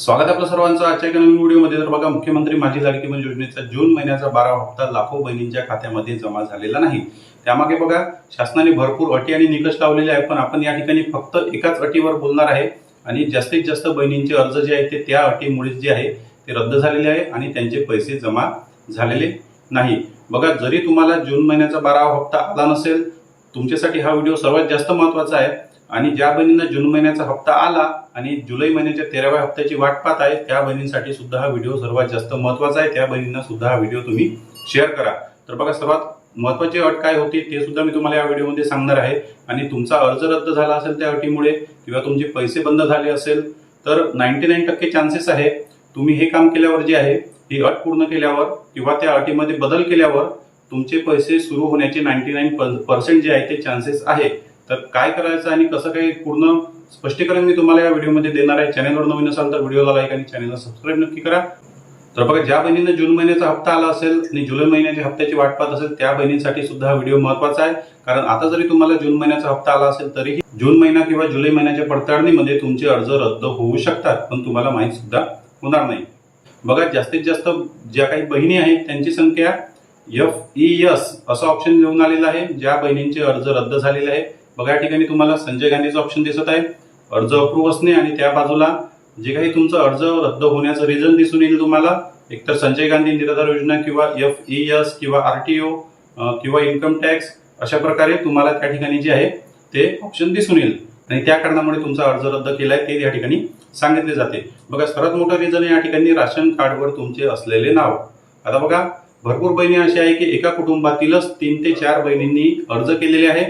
स्वागत आहे आपलं सर्वांचं. आजच्या एका नवीन व्हिडिओमध्ये तर बघा मुख्यमंत्री माझी लाडकी बहीण योजनेचा जून महिन्याचा बारा हप्ता लाखो बहिणींच्या खात्यामध्ये जमा झालेला नाही. त्यामागे बघा शासनाने भरपूर अटी आणि निकष लावलेले आहेत पण आपण या ठिकाणी फक्त एकाच अटीवर बोलणार आहे. आणि जास्तीत जास्त बहिणींचे अर्ज जे आहेत ते त्या अटीमुळे जे आहे ते रद्द झालेले आहे आणि त्यांचे पैसे जमा झालेले नाही. बघा जरी तुम्हाला जून महिन्याचा बारावा हप्ता आला नसेल तुमच्यासाठी हा व्हिडिओ सर्वात जास्त महत्त्वाचा आहे. आणि ज्या बहिणींना जून महिन्याचा हप्ता आला आणि जुलै महिन्याच्या तेराव्या हप्त्याची वाट पाहत आहे त्या बहिणींसाठी सुद्धा हा व्हिडिओ सर्वात जास्त महत्त्वाचा आहे. त्या बहिणींना सुद्धा हा व्हिडिओ तुम्ही शेअर करा. तर बघा सर्वात महत्वाची अट काय होती ते सुद्धा मी तुम्हाला या व्हिडिओमध्ये सांगणार आहे. आणि तुमचा अर्ज रद्द झाला असेल त्या अटीमुळे किंवा तुमचे पैसे बंद झाले असेल तर नाईन्टी नाईन टक्के चान्सेस आहे. तुम्ही हे काम केल्यावर जे आहे ही अट पूर्ण केल्यावर किंवा त्या अटीमध्ये बदल केल्यावर तुमचे पैसे सुरू होण्याचे नाईन्टी नाईन पर्सेंट जे आहे ते चान्सेस आहे. तर काय करायचं आणि कसं काही पूर्ण स्पष्टीकरण मी तुम्हाला या व्हिडिओमध्ये देणार आहे. चॅनलवर नवीन असाल तर व्हिडिओला लाईक आणि चॅनलला सबस्क्राईब नक्की करा. तर बघा ज्या बहिणीनं जून महिन्याचा हप्ता आला असेल आणि जुलै महिन्याच्या हप्त्याची वाट पाहत असेल त्या बहिणींसाठी सुद्धा हा व्हिडिओ महत्त्वाचा आहे. कारण आता जरी तुम्हाला जून महिन्याचा हप्ता आला असेल तरीही जून महिना किंवा जुलै महिन्याच्या पडताळणीमध्ये तुमचे अर्ज रद्द होऊ शकतात पण तुम्हाला माहीत सुद्धा होणार नाही. बघा जास्तीत जास्त ज्या काही बहिणी आहेत त्यांची संख्या एफ ई एस असं ऑप्शन लिहून आलेलं आहे. ज्या बहिणींचे अर्ज रद्द झालेले आहे बघा या ठिकाणी तुम्हाला संजय गांधीचं ऑप्शन दिसत आहे. अर्ज अप्रूव्ह असणे आणि त्या बाजूला जे काही तुमचं अर्ज रद्द होण्याचं रिझन दिसून येईल तुम्हाला. एकतर संजय गांधी निराधार योजना किंवा एफ ई एस किंवा आर टी ओ किंवा इन्कम टॅक्स अशा प्रकारे तुम्हाला त्या ठिकाणी जे आहे ते ऑप्शन दिसून येईल. आणि त्या कारणामुळे तुमचा अर्ज रद्द केलाय ते या ठिकाणी सांगितले जाते. बघा सर्वात मोठं रिझन या ठिकाणी राशन कार्डवर तुमचे असलेले नाव. आता बघा भरपूर बहिणी अशी आहे की एका कुटुंबातीलच तीन ते चार बहिणींनी अर्ज केलेले आहे.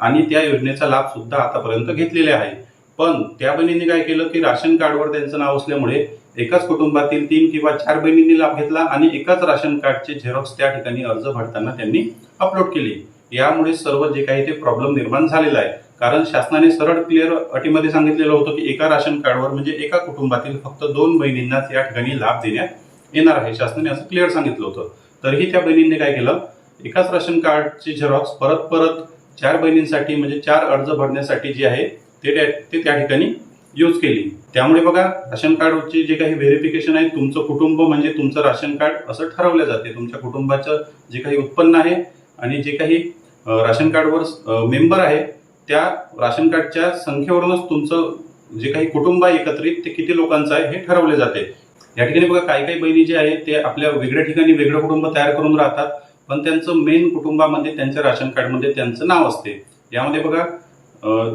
आणि त्या योजनेचा लाभ सुद्धा आतापर्यंत घेतलेले आहे. पण त्या बहिणींनी काय केलं की राशन कार्डवर त्यांचं नाव असल्यामुळे एकाच कुटुंबातील तीन किंवा चार बहिणींनी लाभ घेतला आणि एकाच राशन कार्डचे झेरॉक्स त्या ठिकाणी अर्ज भरताना त्यांनी अपलोड केली. यामुळे सर्व जे काही ते प्रॉब्लेम निर्माण झालेला आहे. कारण शासनाने सरळ क्लिअर अटीमध्ये सांगितलेलं होतं की एका राशन कार्डवर म्हणजे एका कुटुंबातील फक्त दोन बहिणींनाच या ठिकाणी लाभ देण्यात येणार आहे. शासनाने असं क्लिअर सांगितलं होतं. तरीही त्या बहिणींनी काय केलं? एकाच राशन कार्डचे झेरॉक्स परत परत चार बहिणींसाठी म्हणजे चार अर्ज भरण्यासाठी जे आहे ते त्या- ते त्या ठिकाणी यूज केली. त्यामुळे बघा राशन कार्डचे जे काही व्हेरिफिकेशन आहे तुमचं कुटुंब म्हणजे तुमचं राशन कार्ड असं ठरवलं जाते. तुमच्या कुटुंबाचं जे काही उत्पन्न आहे आणि जे काही राशन कार्डवर मेंबर आहे त्या राशन कार्डच्या संख्येवरूनच तुमचं जे काही कुटुंब आहे एकत्रित ते किती लोकांचं आहे हे ठरवले जाते. या ठिकाणी बघा काही काही बहिणी जे आहेत ते आपल्या वेगळ्या ठिकाणी वेगळं कुटुंब तयार करून राहतात. पण त्यांचं मेन कुटुंबामध्ये त्यांच्या राशन कार्डमध्ये त्यांचं नाव असते. यामध्ये बघा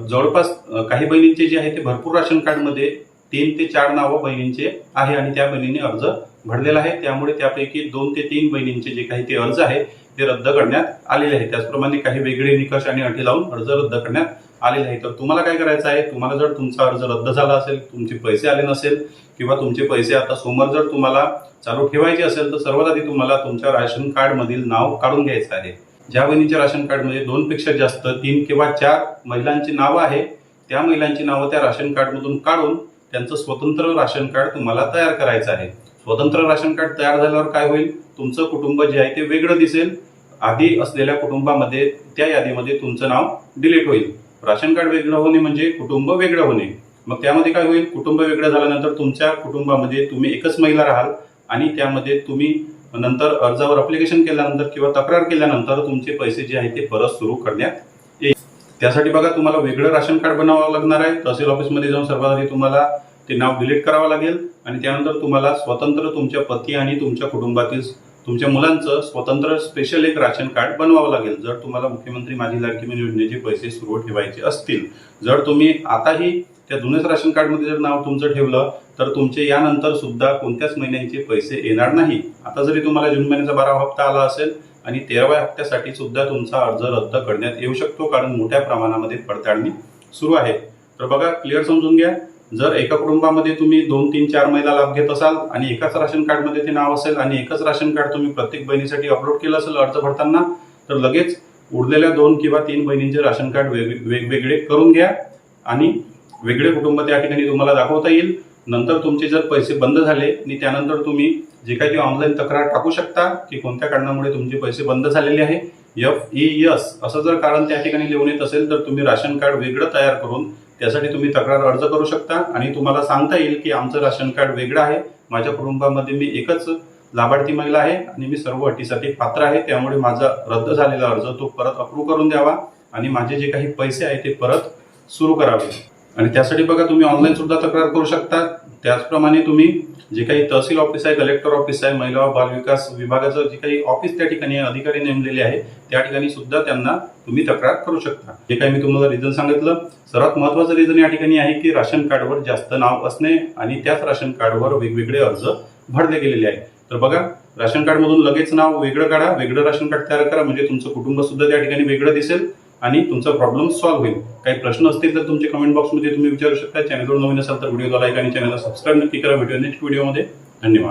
जवळपास काही बहिणींचे जे आहे ते भरपूर राशन कार्डमध्ये तीन ते चार नावं बहिणींचे आहे आणि त्या बहिणीने अर्ज भरलेला आहे. त्यामुळे त्यापैकी दोन ते तीन बहिणींचे जे काही ते अर्ज आहे ते रद्द करण्यात आलेले आहे त्याचप्रमाणे काही वेगळे निकष आणि अटी लावून अर्ज रद्द करण्यात आलेले आहे तर तुम्हाला काय करायचं आहे? तुम्हाला जर तुमचा अर्ज रद्द झाला असेल तुमचे पैसे आले नसेल किंवा तुमचे पैसे आता समोर जर तुम्हाला चालू ठेवायचे असेल तर सर्वात आधी तुम्हाला तुमच्या राशन कार्ड मधील नाव काढून घ्यायचं आहे. ज्या बहिणीच्या राशन कार्डमध्ये दोन पेक्षा जास्त तीन किंवा चार महिलांची नावं आहे त्या महिलांची नावं त्या राशन कार्डमधून काढून त्यांचं स्वतंत्र राशन कार्ड तुम्हाला तयार करायचं आहे. स्वतंत्र राशन कार्ड तयार झाल्यावर काय होईल? तुमचं कुटुंब जे आहे ते वेगळं दिसेल. आधी असलेल्या कुटुंबामध्ये त्या यादीमध्ये तुमचं नाव डिलीट होईल. राशन कार्ड वेगळं होणे म्हणजे कुटुंब वेगळं होणे. मग त्यामध्ये काय होईल? कुटुंब वेगळं झाल्यानंतर तुमच्या कुटुंबामध्ये तुम्ही एकच महिला राहाल आणि त्यामध्ये तुम्ही नंतर अर्जावर अप्लिकेशन केल्यानंतर किंवा तक्रार केल्यानंतर तुमचे पैसे जे आहे ते परत सुरू करण्यात येईल. त्यासाठी बघा तुम्हाला वेगळं राशन कार्ड बनावं लागणार आहे. तहसील ऑफिसमध्ये जाऊन सर्वात आधी तुम्हाला ते नाव डिलीट करावं लागेल आणि त्यानंतर तुम्हाला स्वतंत्र तुमच्या पती आणि तुमच्या कुटुंबातील तुमच्या मुलांचं स्वतंत्र स्पेशल एक राशन कार्ड बनवावं लागेल. जर तुम्हाला मुख्यमंत्री माझी लाडकी बहीण योजनेचे पैसे सुरू ठेवायचे असतील जर तुम्ही आताही त्या जुन्याच राशन कार्डमध्ये जर नाव तुमचं ठेवलं तर तुमचे यानंतर सुद्धा कोणत्याच महिन्यांचे पैसे येणार नाही. आता जरी तुम्हाला जून महिन्याचा बारावा हप्ता आला असेल आणि तेराव्या हप्त्यासाठी सुद्धा तुमचा अर्ज रद्द करण्यात येऊ शकतो कारण मोठ्या प्रमाणामध्ये पडताळणी सुरू आहे. तर बघा क्लिअर समजून घ्या. जर एका कुटुंबामध्ये तुम्ही दोन तीन चार महिला लाभ घेत असाल आणि एकाच राशन कार्डमध्ये ते नाव असेल आणि एकच राशन कार्ड तुम्ही प्रत्येक बहिणीसाठी अपलोड केलं असेल अर्ज भरताना तर लगेच उरलेल्या दोन किंवा तीन बहिणींचे राशन कार्ड वेगवेगळे करून घ्या आणि वेगळे कुटुंब त्या ठिकाणी तुम्हाला दाखवता येईल. नंतर तुमचे जर पैसे बंद झाले आणि त्यानंतर तुम्ही जे काही ते ऑनलाईन तक्रार टाकू शकता की कोणत्या कारणामुळे तुमचे पैसे बंद झालेले आहे. एफ ई एस असं जर कारण त्या ठिकाणी लिहून येत असेल तर तुम्ही राशन कार्ड वेगळं तयार करून त्यासाठी तुम्ही तक्रार अर्ज करू शकता आणि तुम्हाला सांगता येईल की आमचं राशन कार्ड वेगळं आहे. माझ्या कुटुंबामध्ये मी एकच लाभार्थी महिला आहे आणि मी सर्व अटीसाठी पात्र आहे. त्यामुळे माझा रद्द झालेला अर्ज तो परत अप्रूव्ह करून द्यावा आणि माझे जे काही पैसे आहे ते परत सुरू करावे. आणि त्यासाठी बघा तुम्ही ऑनलाईन सुद्धा तक्रार करू शकता. त्याचप्रमाणे तुम्ही जे काही तहसील ऑफिस आहे कलेक्टर ऑफिस आहे महिला व बाल विकास विभागाचं जे काही ऑफिस त्या ठिकाणी अधिकारी नेमलेले आहे त्या ठिकाणी सुद्धा त्यांना तुम्ही तक्रार करू शकता. जे काही मी तुम्हाला रिझन सांगितलं सर्वात महत्वाचं रिझन या ठिकाणी आहे की राशन कार्डवर जास्त नाव असणे आणि त्याच राशन कार्डवर वेगवेगळे अर्ज भरले गेलेले आहे तर बघा राशन कार्डमधून लगेच नाव वेगळं काढा वेगळं राशन कार्ड तयार करा म्हणजे तुमचं कुटुंब सुद्धा त्या ठिकाणी वेगळं दिसेल. आणि तुमचा प्रॉब्लेम सॉल्व्ह होईल. काही प्रश्न असतील तर तुमचे कमेंट बॉक्समध्ये तुम्ही विचारू शकता. चॅनलवर नवीन असाल तर व्हिडिओला लाईक आणि चॅनलला सबस्क्राईब नक्की करा. भेटूया नेक्स्ट व्हिडिओमध्ये धन्यवाद.